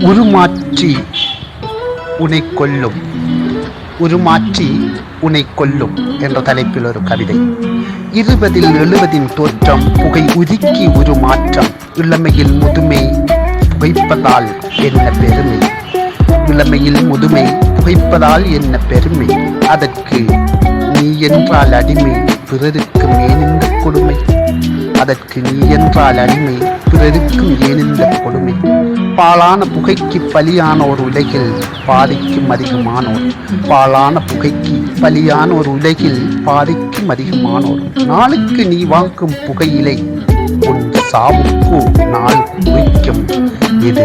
உருமாற்றி உனை கொல்லும். உருமாற்றி உனை கொல்லும் என்ற தலைப்பில் ஒரு கவிதை. இருபதில் எழுபதின் தோற்றம் புகை உருக்கி உருமாற்றம் இளமையில் முதுமை புகைப்பதால் என்ன பெருமை? இளமையில் முதுமை புகைப்பதால் என்ன பெருமை? அதற்கு நீ என்றால் அடிமை பிறருக்கும் ஏன் கொடுமை. அதற்கு நீ என்றால் அடிமை பிறருக்கும் ஏன் கொடுமை? பாலான புகைக்கு பலியான ஒரு உலகில் பாதிக்கும் அதிகமானோர். பாலான புகைக்கு பலியான ஒரு உலகில் பாதிக்கும் அதிகமானோர். நாளுக்கு நீ வாங்கும் புகையிலை உன் சாவுக்கு நாள் குறிக்கும் இது